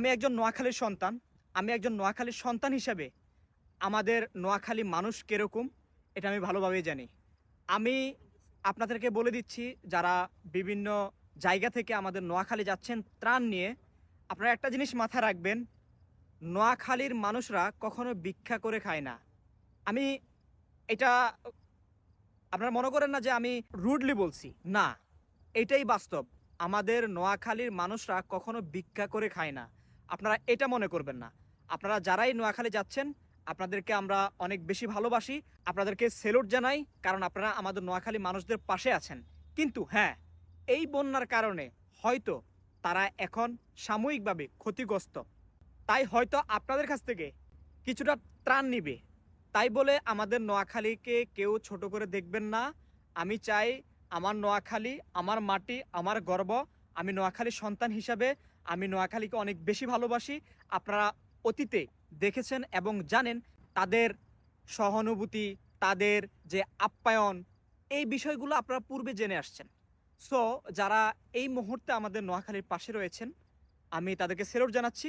আমি একজন নোয়াখালীর সন্তান। আমি একজন নোয়াখালীর সন্তান হিসাবে আমাদের নোয়াখালী মানুষ কীরকম, এটা আমি ভালোভাবেই জানি। আমি আপনাদেরকে বলে দিচ্ছি, যারা বিভিন্ন জায়গা থেকে আমাদের নোয়াখালী যাচ্ছেন ত্রাণ নিয়ে, আপনারা একটা জিনিস মাথায় রাখবেন, নোয়াখালীর মানুষরা কখনো ভিক্ষা করে খায় না। আমি এটা, আপনারা মনে করেন না যে আমি রুডলি বলছি। না, এটাই বাস্তব। আমাদের নোয়াখালীর মানুষরা কখনো ভিক্ষা করে খায় না। আপনারা এটা মনে করবেন না। আপনারা যারাই নোয়াখালী যাচ্ছেন, আপনাদেরকে আমরা অনেক বেশি ভালোবাসি। আপনাদেরকে সেলুট জানাই, কারণ আপনারা আমাদের নোয়াখালী মানুষদের পাশে আছেন। কিন্তু হ্যাঁ এই বন্যার কারণে হয়তো তারা এখন সাময়িকভাবে ক্ষতিগ্রস্ত। তাই হয়তো আপনাদের কাছ থেকে কিছুটা ত্রাণ নিবে। তাই বলে আমাদের নোয়াখালীকে কেউ ছোট করে দেখবেন না। আমি চাই আমার নোয়াখালী, আমার মাটি, আমার গর্ব, আমি নোয়াখালী সন্তান হিসাবে আমি নোয়াখালীকে অনেক বেশি ভালোবাসি। আপনারা অতীতে দেখেছেন এবং জানেন তাদের সহানুভূতি, তাদের যে আপ্যায়ন, এই বিষয়গুলো আপনারা পূর্বে জেনে আসছেন। সো যারা এই মুহূর্তে আমাদের নোয়াখালীর পাশে রয়েছেন, আমি তাদেরকে সেরোট জানাচ্ছি।